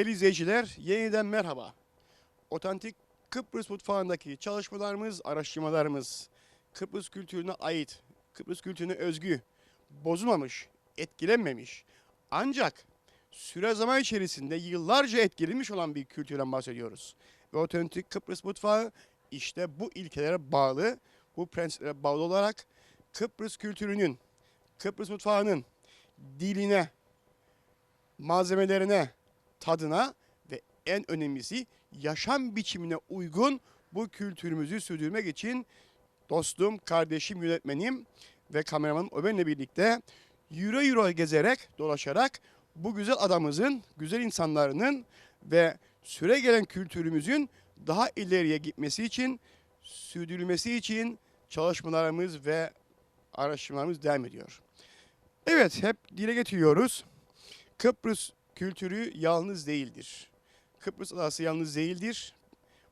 Değerli izleyiciler, yeniden merhaba. Otantik Kıbrıs mutfağındaki çalışmalarımız, araştırmalarımız, Kıbrıs kültürüne ait, Kıbrıs kültürüne özgü, bozulmamış, etkilenmemiş, ancak süre zaman içerisinde yıllarca etkilenmiş olan bir kültürden bahsediyoruz. Ve otantik Kıbrıs mutfağı işte bu ilkelere bağlı, bu prensiplere bağlı olarak Kıbrıs kültürünün, Kıbrıs mutfağının diline, malzemelerine, tadına ve en önemlisi yaşam biçimine uygun bu kültürümüzü sürdürmek için dostum, kardeşim, yönetmenim ve kameramanım Ömer'le birlikte yürü yürü gezerek, dolaşarak bu güzel adamımızın, güzel insanların ve süre gelen kültürümüzün daha ileriye gitmesi için, sürdürülmesi için çalışmalarımız ve araştırmalarımız devam ediyor. Evet, hep dile getiriyoruz. Kıbrıs kültürü yalnız değildir. Kıbrıs adası yalnız değildir.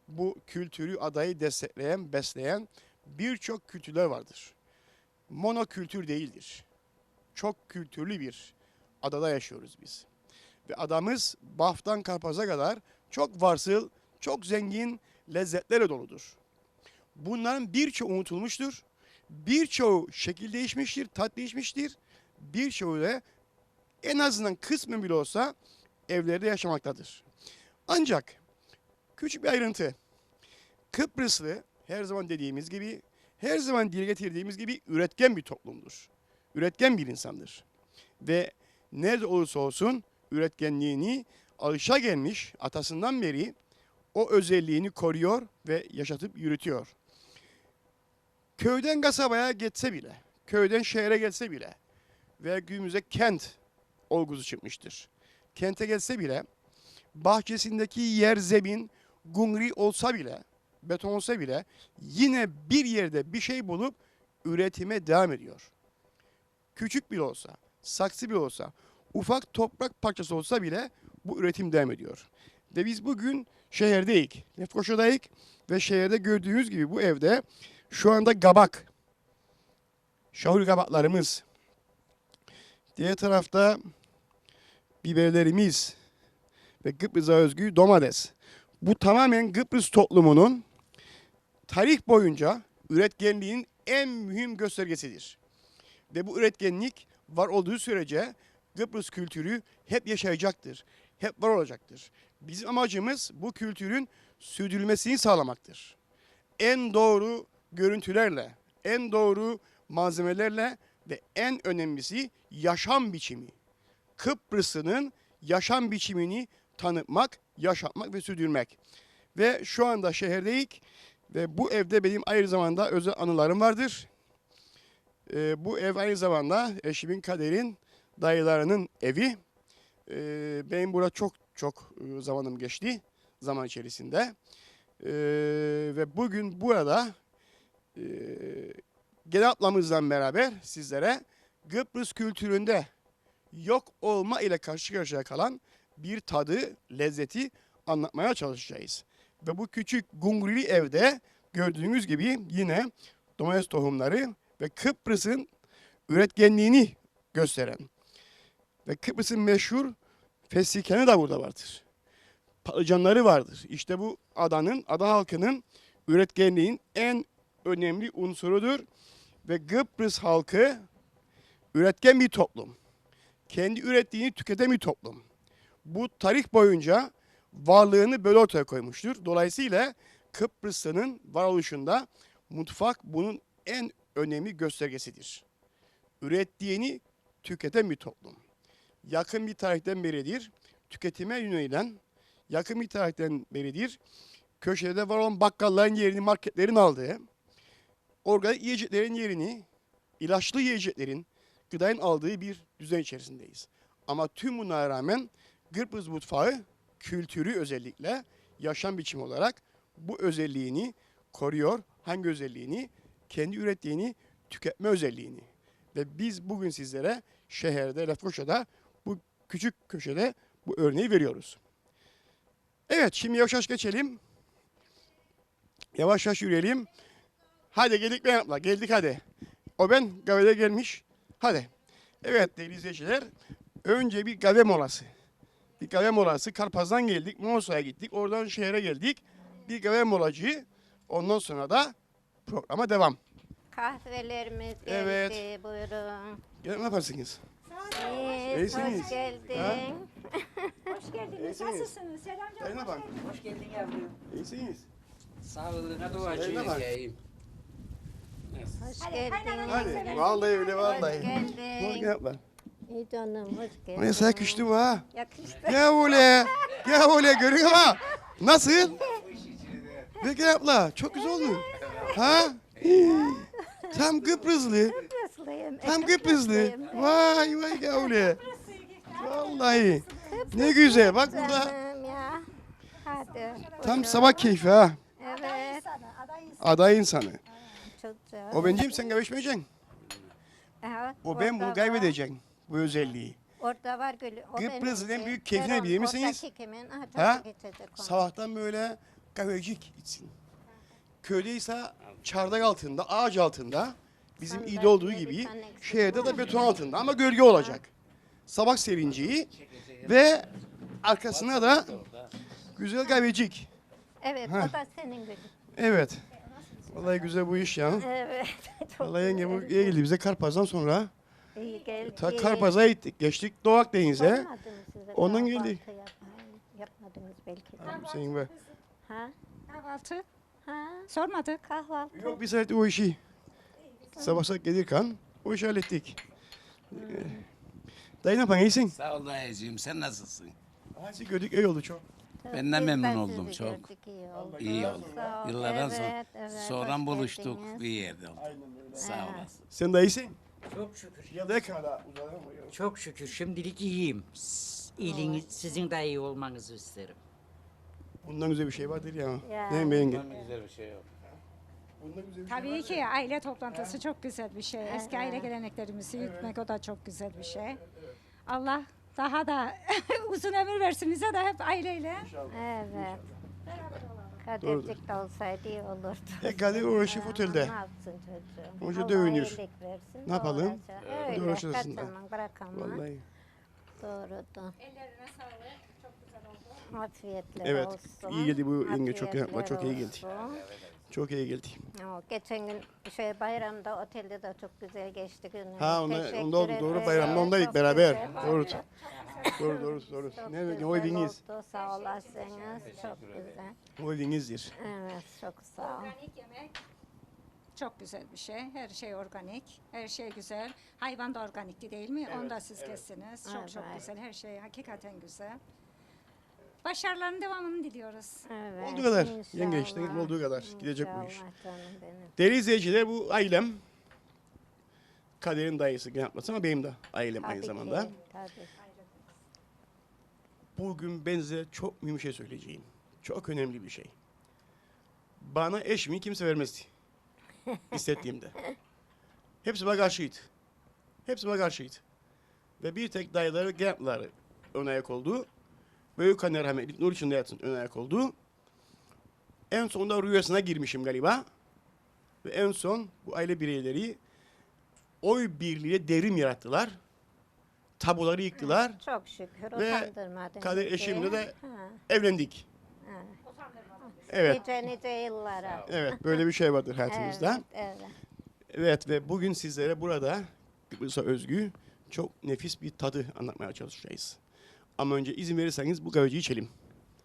Bu kültürü adayı destekleyen, besleyen birçok kültürler vardır. Monokültür değildir. Çok kültürlü bir adada yaşıyoruz biz. Ve adamız Baf'tan Karpaz'a kadar çok varsıl, çok zengin lezzetlerle doludur. Bunların birçoğu unutulmuştur. Birçoğu şekil değişmiştir, tat değişmiştir. Birçoğu da en azından kısmen bile olsa evlerde yaşamaktadır. Ancak küçük bir ayrıntı. Kıbrıslı her zaman dediğimiz gibi, her zaman dile getirdiğimiz gibi üretken bir toplumdur. Üretken bir insandır. Ve nerede olursa olsun üretkenliğini alışa gelmiş atasından beri o özelliğini koruyor ve yaşatıp yürütüyor. Köyden kasabaya geçse bile, köyden şehre gelse bile ve günümüzde kent olgusu çıkmıştır. Kente gelse bile bahçesindeki yer zemin gungri olsa bile, beton olsa bile yine bir yerde bir şey bulup üretime devam ediyor. Küçük bile olsa, saksı bile olsa, ufak toprak parçası olsa bile bu üretim devam ediyor. Ve biz bugün şehirdeyik, Lefkoşa'dayız ve şehirde gördüğünüz gibi bu evde şu anda gabak, şahul kabaklarımız, diğer tarafta biberlerimiz ve Kıbrıs'a özgü domates. Bu tamamen Kıbrıs toplumunun tarih boyunca üretkenliğin en mühim göstergesidir. Ve bu üretkenlik var olduğu sürece Kıbrıs kültürü hep yaşayacaktır. Hep var olacaktır. Bizim amacımız bu kültürün sürdürülmesini sağlamaktır. En doğru görüntülerle, en doğru malzemelerle ve en önemlisi yaşam biçimi. Kıbrıs'ın yaşam biçimini tanıtmak, yaşatmak ve sürdürmek. Ve şu anda şehirdeyik ve bu evde benim aynı zamanda özel anılarım vardır. Ee, bu ev aynı zamanda eşimin kaderin dayılarının evi. Ee, benim burada çok çok e, zamanım geçti zaman içerisinde. Ee, ve bugün burada e, genel ablamızla beraber sizlere Kıbrıs kültüründe yok olma ile karşı karşıya kalan bir tadı, lezzeti anlatmaya çalışacağız. Ve bu küçük gungurili evde gördüğünüz gibi yine domates tohumları ve Kıbrıs'ın üretkenliğini gösteren ve Kıbrıs'ın meşhur fesikanı da burada vardır. Patlıcanları vardır. İşte bu adanın, ada halkının üretkenliğin en önemli unsurudur. Ve Kıbrıs halkı üretken bir toplum. Kendi ürettiğini tüketen bir toplum. Bu tarih boyunca varlığını böyle ortaya koymuştur. Dolayısıyla Kıbrıs'ın varoluşunda mutfak bunun en önemli göstergesidir. Ürettiğini tüketen bir toplum. Yakın bir tarihten beridir tüketime yönelen, yakın bir tarihten beridir köşede var olan bakkalların yerini marketlerin aldığı, organik yiyeceklerin yerini ilaçlı yiyeceklerin, gıdanın aldığı bir düzen içerisindeyiz. Ama tüm bunlara rağmen Kıbrıs mutfağı kültürü özellikle yaşam biçimi olarak bu özelliğini koruyor. Hangi özelliğini? Kendi ürettiğini tüketme özelliğini. Ve biz bugün sizlere şehirde, Lefkoşa'da bu küçük köşede bu örneği veriyoruz. Evet şimdi yavaş yavaş geçelim. Yavaş yavaş yürüyelim. Hadi geldik ben abla geldik hadi. O ben kahvede gelmiş. Hadi. Evet değerli izleyiciler. Önce bir kahve molası. Bir kahve molası. Karpaz'dan geldik. Mosa'ya gittik. Oradan şehre geldik. Bir kahve molacı. Ondan sonra da programa devam. Kahvelerimiz geldi. Evet. Buyurun. Gel ne yaparsınız? İyi, İyisiniz. hoş geldin. Ha? Hoş geldiniz. İyisiniz. Nasılsınız? Selam canım. Yayına bak. Hoş geldin yavrum. İyisiniz. Sağlığına duacıyız bak. yayım. Hoş geldin. Hadi. Vallahi öyle vallahi. Hoş geldin. yapma? İyi canım, hoş geldin. Ay sen küçtü bu ha. Yakıştı. Gel öyle. Gel öyle görüyor ama. Nasıl? Peki abla çok güzel oldu. Ha? Tam Kıbrıslı. Kıbrıslıyım. Tam Kıbrıslı. Vay vay gel. Vallahi. Ne güzel. Bak burada. Hadi. tam sabah keyfi ha. Evet. Aday insanı. O bencim sen kaybetmeyeceksin. Evet, O ben orada bunu var. kaybedeceksin. Bu özelliği. Orada var gülü. O Kıbrıs'ın benim en ki. büyük keyfini Ver bilir misiniz? Oradaki kimin? Ha, onu. Sabahtan böyle kahvecik içsin. Köyde ise çardak altında, ağaç altında bizim Sandalye, ilde olduğu bir gibi tane eksik şehirde de beton altında ama gölge olacak. Sabah serinciyi ve arkasına da güzel kahvecik. Evet, o da senin gülün. Evet. Vallahi güzel bu iş ya. Evet. çok Vallahi yenge bu iyi geldi bize Karpaz'dan sonra. İyi geldi. Ta Karpaz'a gittik. Geçtik Doğak Deniz'e. Sormadınız size Ondan kahvaltı. Yapmadınız belki de. Senin be. Ha? Kahvaltı. Ha? Sormadık. Kahvaltı. Yok biz hallettik o işi. Sabah sabah gelirken o işi hallettik. Ee, Dayı ne yapan iyisin? Sağ ol dayıcığım sen nasılsın? Hadi gördük iyi oldu çok. Ben de Biz memnun oldum, çok. gördük, iyi oldu. İyi oldu. Sağ ol. Yıllardan sonra Evet, evet, sonradan buluştuk geldiniz. bir yerde oldu. Sağ olasın. Sen de iyisin? Çok şükür. Ya da ya? Çok şükür. Şimdilik iyiyim. S- İyiliğiniz, sizin de iyi olmanızı isterim. Bundan güzel bir şey vardır ya. Ya. Ne mi yenge? Güzel bir şey yok. Bundan güzel bir şey Tabii ki aile toplantısı çok güzel bir şey. Eski aile geleneklerimizi yürütmek o da çok güzel bir şey. Allah daha da uzun ömür versin bize de hep aileyle. Evet. Kadircik de olsaydı iyi olurdu. E Kadir Ha, otelde. Ne yapsın çocuğum? Hoca Allah dövünür. iyilik versin. Ne yapalım? doğuracak. Öyle kaçamam, aslında. bırakamam. Vallahi. Doğrudu. Ellerine sağlık. Çok güzel oldu. Afiyetler Evet, olsun. iyi geldi bu yenge, çok iyi yapma, çok iyi geldi. olsun. Çok iyi geldi. O geçen gün şey bayramda otelde de çok güzel geçti günümüz. Ha onda, onda oldu. Doğru bayramda ondaydık beraber. Doğru. Doğru doğru doğru. Çok Ne güzel o eviniz? oldu. Sağ olasınız. Çok güzel. O evinizdir. Evet çok sağ ol. Organik yemek çok güzel bir şey. Her şey organik. Her şey güzel. Hayvan da organikti değil mi? Onu da siz kestiniz. Çok çok Evet. güzel. Her şey hakikaten güzel. Başarıların devamını diliyoruz. Evet, Olduğu kadar. inşallah. Yenge işte olduğu kadar. Gidecek bu iş. İnşallah canım benim. Değerli izleyiciler bu ailem. Kader'in dayısı gene yapmasın ama benim de ailem aynı Tabii zamanda. ki, tabii. Bugün ben size çok mühim bir şey söyleyeceğim. Çok önemli bir şey. Bana eşimi kimse vermezdi. Hissettiğimde. Hepsi bana karşıydı. Hepsi bana karşıydı. Ve bir tek dayıları gençleri ön ayak oldu. Büyük anne rahmetli Nur içinde yatsın ön ayak oldu. En sonunda rüyasına girmişim galiba. Ve en son bu aile bireyleri oy birliğiyle devrim yarattılar. Tabuları yıktılar. Çok şükür Ve utandırmadın. Kader bizi. eşimle de Ha, evlendik. ha. Evet. Nice nice yıllara. Evet böyle bir şey vardır hayatımızda. Evet, evet. Evet ve bugün sizlere burada Kıbrıs'a özgü çok nefis bir tadı anlatmaya çalışacağız. Ama önce izin verirseniz bu kahveciyi içelim.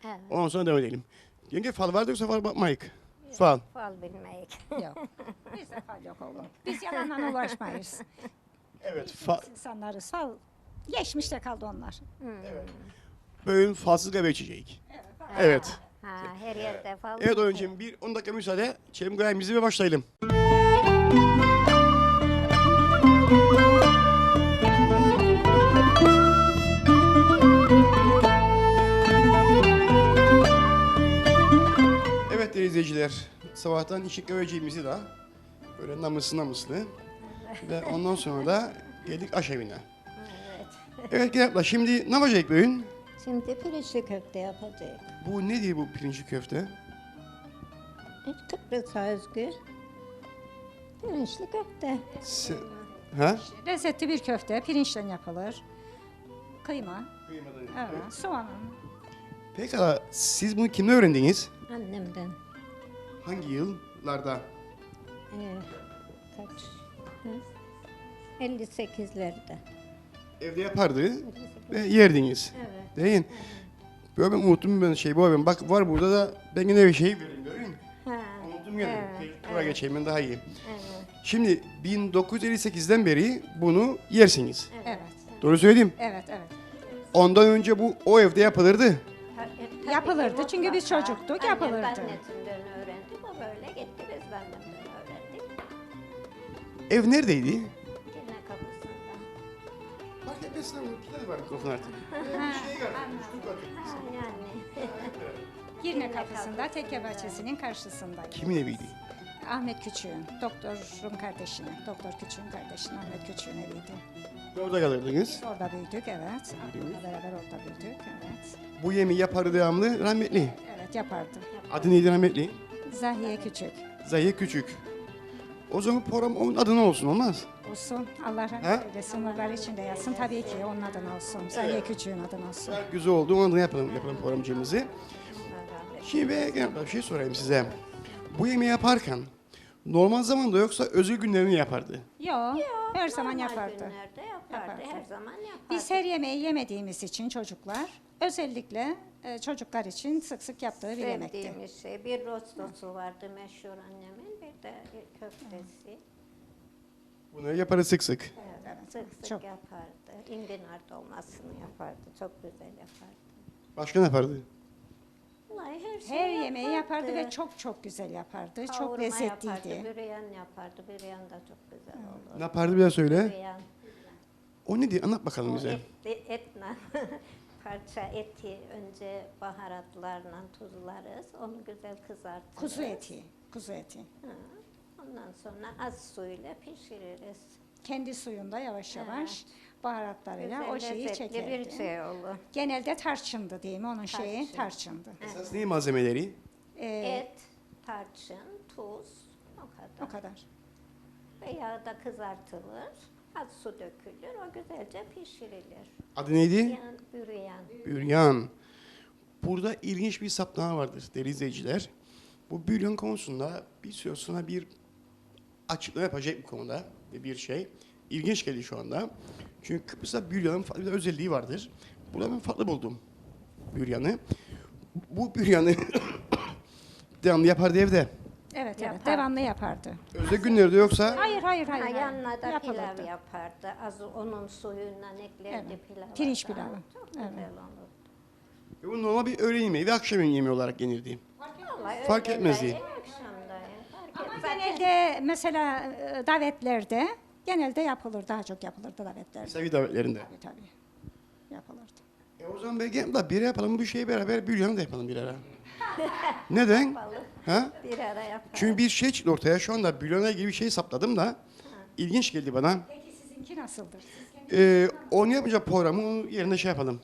evet. Ondan sonra devam edelim. Yenge fal vardı yoksa fal bakmayık. Fal. Fal bilmeyik. Yok. Bizde fal yok oğlum. Biz yalanla uğraşmayız. Evet. Fa İnsanlarız. Fal geçmişte kaldı onlar. bugün falsız kahve içecek. Evet. Ha, her yerde fal. Evet oyuncum bir 10 dakika müsaade. İçelim kahvemizi ve başlayalım. Evet değerli izleyiciler. Sabahtan içik kahveciğimizi de böyle namuslu namuslu. ve ondan sonra da geldik aşevine. Evet. Evet gel abla şimdi ne yapacak bugün? Şimdi pirinçli köfte yapacağız. Bu ne diye bu pirinçli köfte? Kıbrıs'a özgü. Pirinçli köfte. Se- ha? Lezzetli bir köfte pirinçten yapılır. Kıyma, Evet, soğanın. Pekala siz bunu kimden öğrendiniz? Annemden. Hangi yıllarda? Ee, kaç? Hı? 58'lerde. Evde yapardı ve yerdiniz. Evet. Değil. Böyle ben unuttum ben şey bu ben bak var burada da ben yine bir şey vereyim görüyor musun? Ha. Unuttum gene. Evet, tura geçeyim ben daha iyi. Evet. Şimdi 1958'den beri bunu yersiniz. Evet, Doğru söyleyeyim. evet, evet. Ondan önce bu o evde yapılırdı. E, tabii Yapılırdı çünkü biz çocuktuk, Annem yapılırdı. annesinden öğrendik. O böyle gitti biz de annemden öğrendik. Ev neredeydi? Yine kapısında. Bak hepsine kilitli var mikrofon artık. Ha yani. Girne kapısında, tekke bahçesinin karşısındaydı. Kimin eviydi? Ahmet Küçük'ün, doktorun kardeşinin, doktor Küçük'ün kardeşinin Ahmet Küçük'ün eviydi. Orada kalırdınız. Biz orada büyüdük, evet. Ahmet'le beraber orada büyüdük, evet. Bu yemeği yapardı devamlı rahmetli. Evet, yapardı. Adı neydi rahmetli? Zahiye Küçük. Zahiye Küçük. O zaman program onun adına olsun olmaz. Olsun, Allah rahmet eylesin, nurları içinde yatsın. Tabii ki onun adına olsun, Zahiye Küçük'ün adına olsun. Güzel oldu. Onun adına yapalım, yapalım eylesin. Şimdi bir şey sorayım size. Bu yemeği yaparken normal zamanda yoksa özel günlerini yapardı. Yok, her zaman Normal yapardı. günlerde yapardı. Yapardı. Her zaman yapardı. Biz her yemeği yemediğimiz için çocuklar, özellikle e, çocuklar için sık sık yaptığı bir yemekti. Sevdiğimiz şey. Bir rostosu vardı meşhur annemin. Bir de köftesi. Bunları yaparız sık sık. Evet, Sık sık çok. yapardı. İndinar dolmasını yapardı. Çok güzel yapardı. Başka ne yapardı? Vallahi her şey Her yemeği yapardı ve çok çok güzel yapardı. çok Kavurma lezzetliydi. Yapardı, büryan yapardı. Büryan da çok güzel olur. Ne yapardı bir daha söyle. Büryan. O ne diye anlat bakalım O bize. et, etle parça eti önce baharatlarla tuzlarız. Onu güzel kızartırız. Kuzu eti, kuzu eti. Ha, Ondan sonra az suyla pişiririz. Kendi suyunda yavaş yavaş baharatlarıyla Güzel, o şeyi çekerdi. bir şey olur. Genelde tarçındı değil mi onun şeyi? Tarçın. Tarçındı. Esas ne malzemeleri? Ee, Et, tarçın, tuz o kadar. O kadar. Ve yağda kızartılır. Az su dökülür. O güzelce pişirilir. Adı neydi? Yan, büryan. Büryan. Burada ilginç bir saptama vardır değerli izleyiciler. Bu büryan konusunda bir süre sonra bir açıklama yapacak bu konuda bir şey. İlginç geldi şu anda. Çünkü Kıbrıs'ta büryanın farklı bir özelliği vardır. Burada ben farklı buldum büryanı. Bu büryanı devamlı yapardı evde. Evet evet devamlı yapardı. Özel günlerde yoksa Hayır hayır hayır. Ha, hayır. yanına da Yapılırdı. pilav yapardı. Az onun suyundan eklerdi Evet, pilav. pirinç pilavı. Çok güzel olur. ve bu normal bir öğle yemeği ve akşam yemeği olarak yenirdi. Vallahi Fark etmez de, fark Ama etmez. genelde mesela e, davetlerde genelde yapılır, daha çok yapılırdı davetlerde. Sevgi davetlerinde. Tabii tabii. Yapılırdı. E o zaman belki da bir yapalım bu şeyi beraber büryanı da yapalım bir ara. Neden? Ha? Bir ara yapar. Çünkü bir şey çıktı ortaya. Şu anda bülyona gibi bir şey sapladım da ilginç geldi bana. Peki sizinki nasıldır? Ee, onu yapınca programı onun yerine şey yapalım.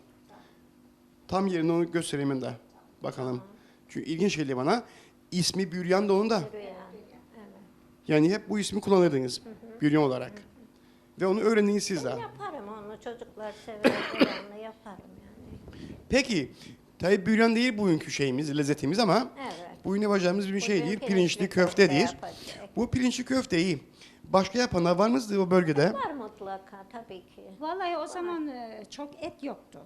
Tam yerine onu göstereyim ben de. Bakalım. Çünkü ilginç geldi bana. İsmi Büryan da onun da. Büryan. Yani hep bu ismi kullanırdınız. Büryan olarak. Ve onu öğrendiniz siz de. Yaparım onu. Çocuklar sever. devamlı yaparım yani. Peki. Tabii büryan değil bugünkü şeyimiz, lezzetimiz ama Evet. bugün yapacağımız bir Bugün şeydir. pirinçli Pirinçli köfte köftedir. yapacak. Bu pirinçli köfteyi başka yapanlar var mıydı o bölgede? Var mutlaka tabii ki. Vallahi o zaman e, çok et yoktu.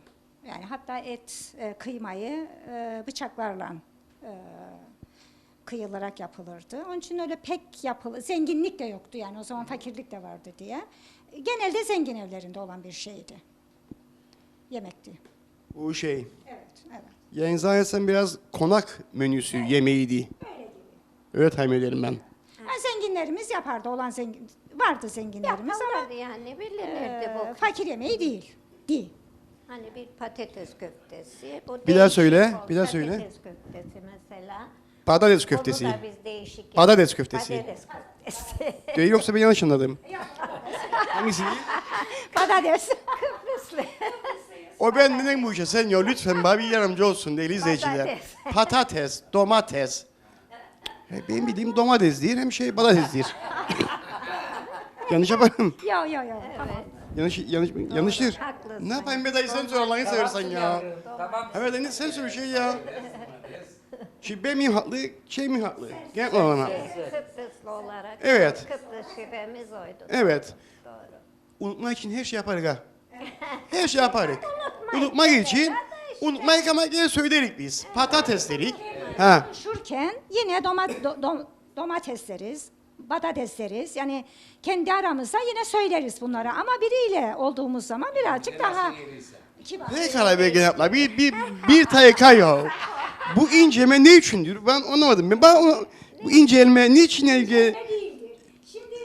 Yani hatta et e, kıymayı e, bıçaklarla e, kıyılarak yapılırdı. Onun için öyle pek yapılı, zenginlik de yoktu yani o zaman fakirlik de vardı diye. Genelde zengin evlerinde olan bir şeydi. Yemekti. Bu şey. Evet, evet. Yani zannedersem biraz konak menüsü yemeğiydi. Öyle tahmin ederim ben. Ha, zenginlerimiz yapardı olan zengin vardı zenginlerimiz ama Yaparlar yani bilinirdi e, bu. fakir yemeği değil. Değil. Hani bir patates köftesi. Bu Bir daha değişik söyle, o bir daha söyle. Patates köftesi mesela. Patates Onu köftesi. da biz değişik Patates yapıyoruz. köftesi. Patates köftesi. Değil, yoksa ben yanlış anladım. Hangisi? Patates. Kıbrıslı. O ben neden bu işe? Sen ya lütfen bana bir yardımcı olsun değerli izleyiciler. Patates. Patates, domates. He, Benim bildiğim domates değil hem şey patates değil. Yanlış yaparım. Yo yo yo. Tamam. Yanlış, yanlış, yanlıştır. haklısın. Ne yapayım be dayı sen söyle Allah'ını seversen ya. Tamam. Evet dayı sen söyle şey ya. Şimdi ben miyim haklı, şey mi haklı? Gel bana. Kıbrıslı olarak Evet. Kıbrıs şivemiz oydu. Evet. Doğru. Unutmak için her şey yaparız ha. Her şey yaparız. Unutmak için, unutmayık ama gene söylerik biz. Patates dedik. Ha. Konuşurken yine doma, do- dom- domates deriz, patates deriz. Yani kendi aramızda yine söyleriz bunları ama biriyle olduğumuz zaman birazcık daha kibar. Ne kadar be gene abla, bir, bir, bir tayka ya. Bu inceleme ne içindir? Ben anlamadım. Ben, ben onu, bu inceleme niçin ilgili? değildir. Şimdi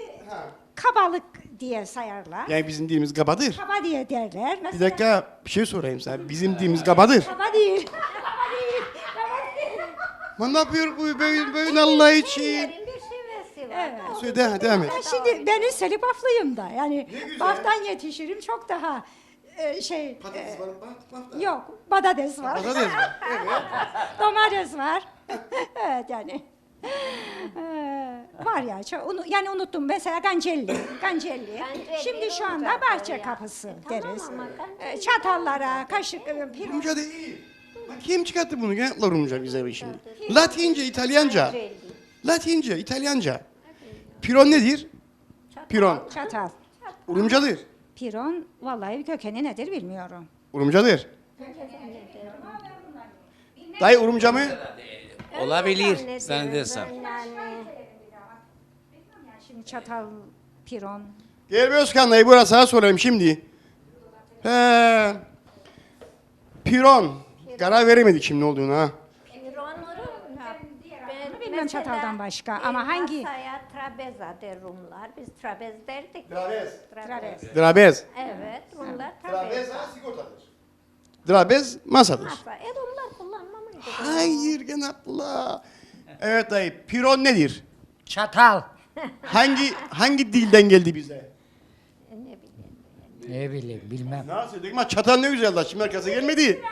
kabalık diye sayarlar. Yani bizim dilimiz kabadır. Kaba diye derler. Bir Mesela dakika bir şey sorayım sana. Bizim dilimiz kabadır. kaba değil. Kaba değil. Kaba değil. Lan ne yapıyor bu böyle, böyle Allah için? Yerin bir şivesi var. Evet. Söyle devam, devam et. Ben şimdi ben üstelik Baflıyım da. Yani Baf'tan yetişirim çok daha e, şey e, var, bak, bak da. yok patates var. Patates var. Evet. Domates var. evet yani. Ee, var ya çok, unu- yani unuttum mesela gancelli. Gancelli. Şimdi şu anda bahçe kapısı E, tamam deriz. Ee, çatallara, kaşık, e, pirinç. Rumca değil. Bak kim çıkarttı bunu? Gel la Rumca bize bir şimdi. Latince, İtalyanca. Latince, İtalyanca. Piron nedir? Piron. Çatal. Urumcadır. Piron vallahi kökeni nedir bilmiyorum. Urumcadır. Dayı Urumca mı? Olabilir. Zannedersem. Şimdi çatal, piron. Gel bir Özkan dayı burası sana sorayım şimdi. He. Piron. Karar veremedik şimdi ne olduğunu ha. Bilmem çataldan başka ama hangi- Masaya trabeza der Rumlar. Biz trabez derdik. Trabez. Trabez. Drabez. Evet, Rumlar trabeza. sigortadır. Drabez masadır. Masa. E Rumlar kullanmamıştı. Hayır gene Abdullah. Evet dayı. Piron nedir? Çatal. Hangi hangi dilden geldi bize? E, Ne bileyim. Ne bileyim bilmem. Nasıl dedik ama çatal ne güzel la şimdi arkası gelmedi.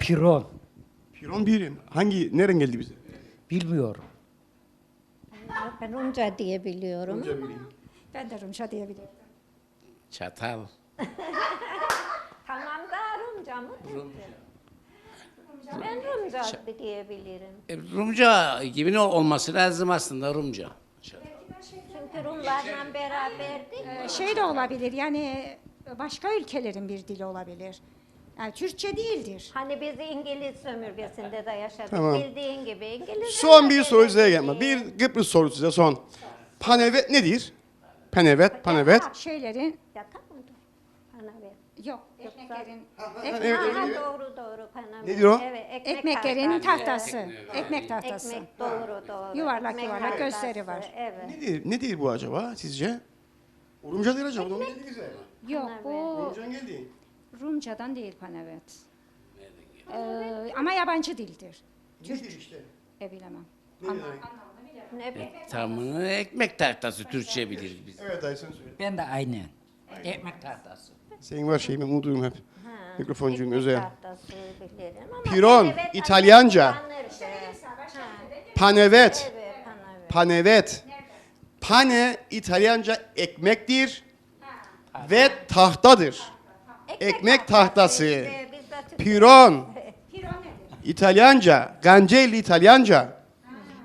Piron. Piron birim. Hangi nereden geldi bize? Bilmiyorum. Ben Rumca diye biliyorum. Ben de Rumca diyebilirim. Çatal. Tamam da Rumca mı? Ben Rumca diyebilirim. E, Rumca gibi ne olması lazım aslında Rumca. Çünkü Rumlarla beraberdik. Ee, şey de olabilir yani başka ülkelerin bir dili olabilir. Yani Türkçe değildir. Hani biz İngiliz sömürgesinde de yaşadık. Tamam. Bildiğin gibi İngiliz. Son bir soru size gelme. Bir Kıbrıs sorusu size son. Panevet nedir? Panevet, panevet. Şeylerin Yatak mıdır? Panaver. yok ekmeklerin Evet, Aha, evet. doğru doğru panaver. Nedir o? Evet, ekmek ekmeklerin tahtası. Ekmek tahtası. Ekmek doğru doğru. Yuvarlak Ekmek yuvarlak tahtası, gözleri var. Evet. Nedir, nedir bu acaba sizce? Urumca değil acaba. Bize. Yok bu Urumcadan geldi. Rumcadan değil panavet. Ee, ama yabancı dildir. Nedir işte? E bilemem. Ne bileyim. Tamamı ekmek tahtası Türkçe biliriz biz. Evet dayı sen söyle. Ben de aynen. Ekmek tahtası. Senin var şeyimi unutuyorum hep. Ha, Mikrofoncuğun ekmek özel. tahtası bilirim ama Piron, panaver İtalyanca. Panevet. Evet. Panevet. Pane İtalyanca ekmektir ve tahtadır. Ekmek tahtası. Ee, biz de Türk- Piron. İtalyanca. Gancelli İtalyanca.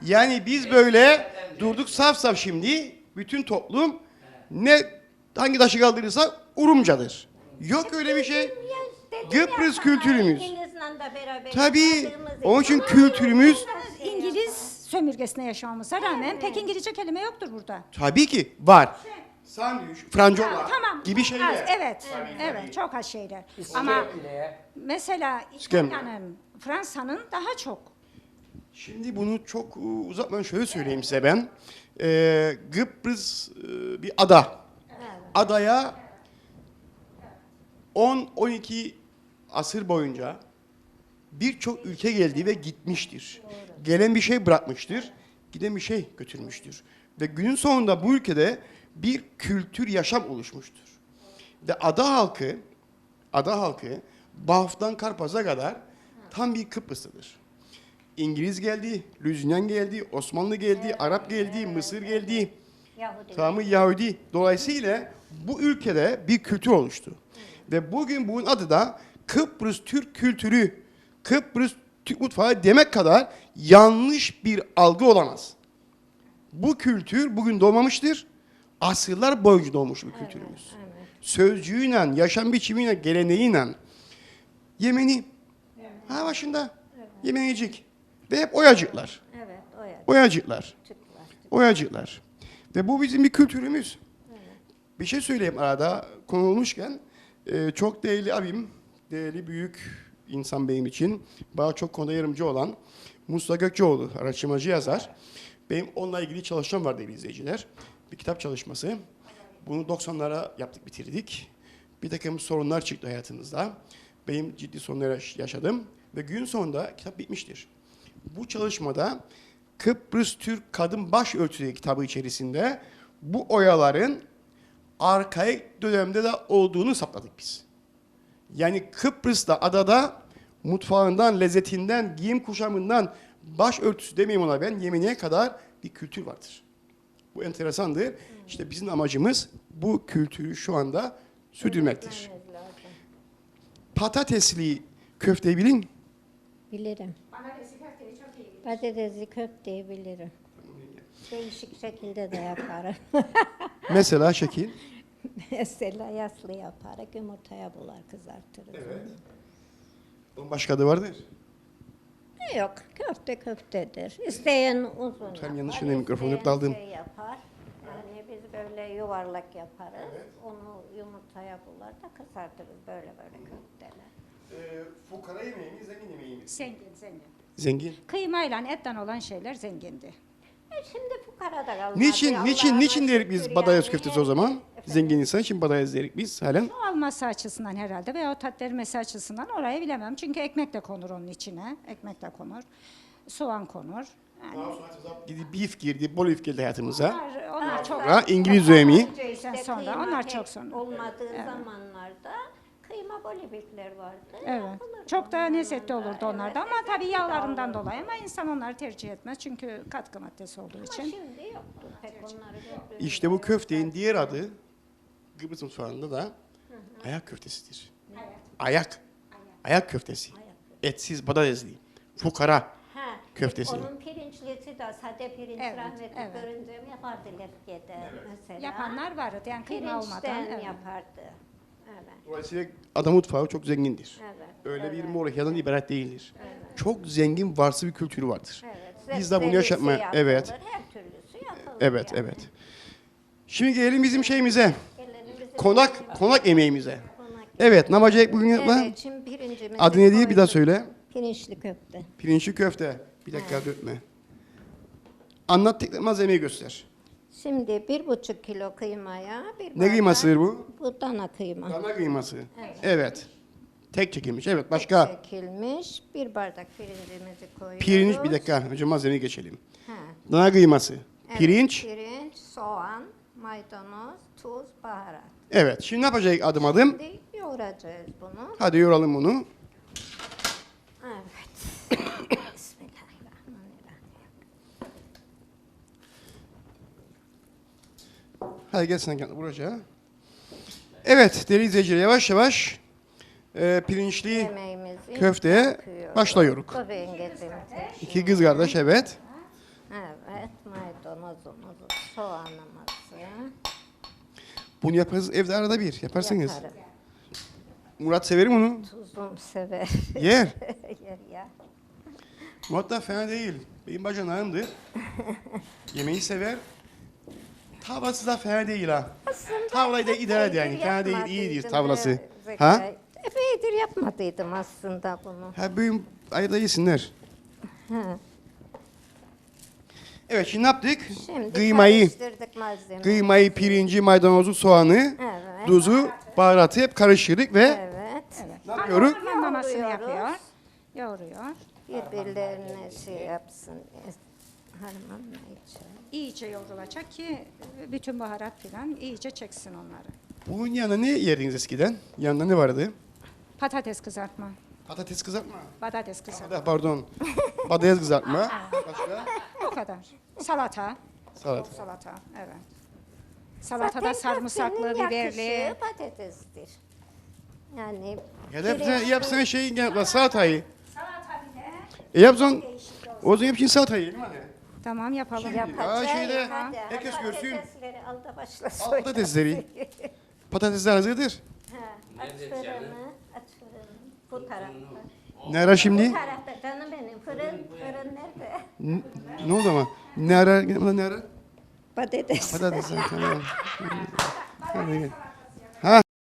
Yani biz böyle durduk saf saf şimdi bütün toplum ne hangi taşı kaldırırsa Urumcadır. Yok öyle bir şey. Dedim Kıbrıs ya, kültürümüz. İngilizle de beraber Tabii. yaşadığımız Onun için kültürümüz İngiliz sömürgesine yaşamamıza rağmen pek İngilizce kelime yoktur burada. tabii ki var. Sandviç, francola Tamam. gibi Az, şeyler. evet, evet, çok az şeyler. Ama mesela İskemle. İtalya'nın, Fransa'nın daha çok. Şimdi bunu çok e, uzatmadan şöyle söyleyeyim size ben. Ee, Kıbrıs e, bir ada. Adaya 10-12 asır boyunca birçok ülke geldi ve gitmiştir. Gelen bir şey bırakmıştır, giden bir şey götürmüştür. Ve günün sonunda bu ülkede bir kültür yaşam oluşmuştur. Ve ada halkı, ada halkı Baf'tan Karpaz'a kadar tam bir Kıbrıslıdır. İngiliz geldi, Lüzyan geldi, Osmanlı geldi, Arap geldi, Mısır geldi. Yahudi. Tamamı Yahudi. Dolayısıyla bu ülkede bir kültür oluştu. Ve bugün bunun adı da Kıbrıs Türk kültürü, Kıbrıs Türk mutfağı demek kadar yanlış bir algı olamaz. Bu kültür bugün doğmamıştır. Asırlar boyunca doğmuş bir kültürümüz. Sözcüğüyle, yaşam biçimiyle, geleneğiyle. Yemeni. Ha başında. Yemenecik. Ve hep oyacıklar. Evet, o yer. Oyacıklar. Çıklar. Oyacıklar. Ve bu bizim bir kültürümüz. Bir şey söyleyeyim arada konu olmuşken. e, çok değerli abim, değerli büyük insan benim için. Bana çok konuda yardımcı olan Musa Gökçeoğlu, araştırmacı yazar. Benim onunla ilgili çalışmam var değerli izleyiciler. Bir kitap çalışması. Bunu 90'lara yaptık, bitirdik. Bir takım sorunlar çıktı hayatımızda. Benim ciddi sorunlar yaş- yaşadım. Ve gün sonunda kitap bitmiştir. Bu çalışmada Kıbrıs Türk Kadın Başörtüsü kitabı içerisinde bu oyaların arkaik dönemde de olduğunu saptadık biz. Yani Kıbrıs'ta adada mutfağından, lezzetinden, giyim kuşamından başörtüsü demeyeyim ona ben Yemeniye kadar bir kültür vardır. Bu enteresandır. İşte bizim amacımız bu kültürü şu anda sürdürmektir. Bilmemiz lazım. Patatesli köfteyi bilin. Bilirim. Patatesli köfteyi bilirim. Değişik şekilde de yaparım. Mesela şekil. Mesela yaslı yaparım, yumurtaya bular kızartırız. Onun başka adı vardır. Ne yok, köfte köftedir. İsteyen uzun Sen yapar, yanlış yöne mikrofonu hep isteyen daldın. Şey yapar. Yani biz böyle yuvarlak yaparız. Onu yumurtaya bular da kızartırız böyle böyle köfteler. Ee, fukara yemeği mi, zengin yemeği mi? Zengin, zengin. Zengin. Kıymayla etten olan şeyler zengindi. E şimdi fukara da kalmadı. Niçin, niçin, niçin derik biz badayaz köftesi o zaman? Zengin insan için badayaz derik biz halen. Alması açısından herhalde veya tat vermesi açısından orayı bilemem. Çünkü ekmek de konur onun içine. Ekmek de konur. Soğan konur. Yani Gidip beef girdi, bolif girdi hayatımıza. onlar, onlar çok Ha, İngiliz yemeği. İşte Sonra, onlar çok sonra. Olmadığı zamanlarda kıyma bolibikler vardı. Evet. Yapılırdı Çok da onlarla lezzetli da. olurdu onlarda Evet, ama tabii de yağlarından olurdu. dolayı ama insan onları tercih etmez çünkü katkı maddesi olduğu Ama için. şimdi yoktu pek onları İşte bu yok. köftenin diğer adı Kıbrıs mutfağında da ayak köftesidir. Ayak. Ayak köftesi. Etsiz badayazlı. Fukara. Ha, köftesi. Onun pirinçlisi de sade pirinç Evet, rahmetli evet. görünce mi yapardı lefkede mesela. Yapanlar vardı yani kıyma olmadan. Pirinçten Evet. yapardı. Evet. Dolayısıyla adam mutfağı çok zengindir. Evet. Öyle bir evet. moryadan ibaret değildir. Çok zengin varsı bir kültürü vardır. Evet. Biz de bunu yaşatmaya- yapılır, evet. Her türlüsü yapılır. Evet, yani. evet. Şimdi gelelim bizim şeyimize. Gelelim Konak, konak yemeğimize. konak. Evet, yapacak bugün yapma? Evet, şimdi pirincimizi Adı ne diye bir daha söyle. Pirinçli köfte. Pirinçli köfte. Bir dakika dökme. Anlattıklarım malzemeyi göster. Şimdi bir buçuk kilo kıymaya bir Ne kıymasıdır bu? Bu dana kıyma. Dana kıyması. Evet. Tek çekilmiş. Evet başka. Çekilmiş. Bir bardak pirincimizi koyuyoruz. Pirinç bir dakika. Önce malzemeyi geçelim. Ha. Dana kıyması. Evet, Pirinç. Pirinç, soğan, maydanoz, tuz, baharat. Evet. Şimdi ne yapacağız adım adım? Şimdi yoğuracağız bunu. Hadi yoralım bunu. Evet. Bismillahirrahmanirrahim. Hadi gel sen buraya. Evet değerli izleyiciler yavaş yavaş e, pirinçli Yemeğimizi köfteye yapıyoruz. başlıyoruz. Rengimizi. İki kız kardeş evet. Evet, maydanozumuzu, soğanımızı Bunu yaparız evde arada bir yaparsınız. yaparım. Murat severim onu. Tuzum sever. Yer. Yer ya. Murat da fena değil. Benim bacanağımdır. Yemeği sever. Tavası da fena değil ha. Tavlayı da idare eder yani. Fena değil, iyidir tavlası. Ha? Epeydir yapmadıydım aslında bunu. Ha bugün ayda yesinler. Ha. Evet şimdi ne yaptık? Şimdi Kıymayı, karıştırdık malzemeyi. kıymayı, pirinci, maydanozu, soğanı, Evet. tuzu, baharatı hep karıştırdık ve Evet. ne yapıyoruz? Yoğuruyoruz. yapıyor. Yoğuruyor. Birbirlerine şey yapsın. Harmanlayacağım. İyice yoğrulacak ki bütün baharat falan iyice çeksin onları. Bunun yanında ne yerdiniz eskiden? Yanında ne vardı? Patates kızartma. Patates kızartma. Patates kızartma. Ah, Pardon. Patates kızartma. Başka? O kadar. Salata. Salata. Salata. Evet. Salatada Zaten sarımsaklı, köftenin biberli. yakışı patatestir. Yani Hedef yapsana şeyi gel salatayı. E yapsan o zaman yapın salatayı. değil mi anne? Tamam yapalım. Şimdi- Yapacağız. Aa, şeyde Hadi, herkes hadi görsün. Patatesleri al da başla Al soy. patatesleri. Patatesler hazırdır. Ha, Aç fırını, aç fırını. Bu tarafta. Nere şimdi? Bu tarafta canım benim. Fırın, fırın nerede? N- Ne oldu ama? Nere? Nere? Patates. Patatesler tamam. Hadi gel.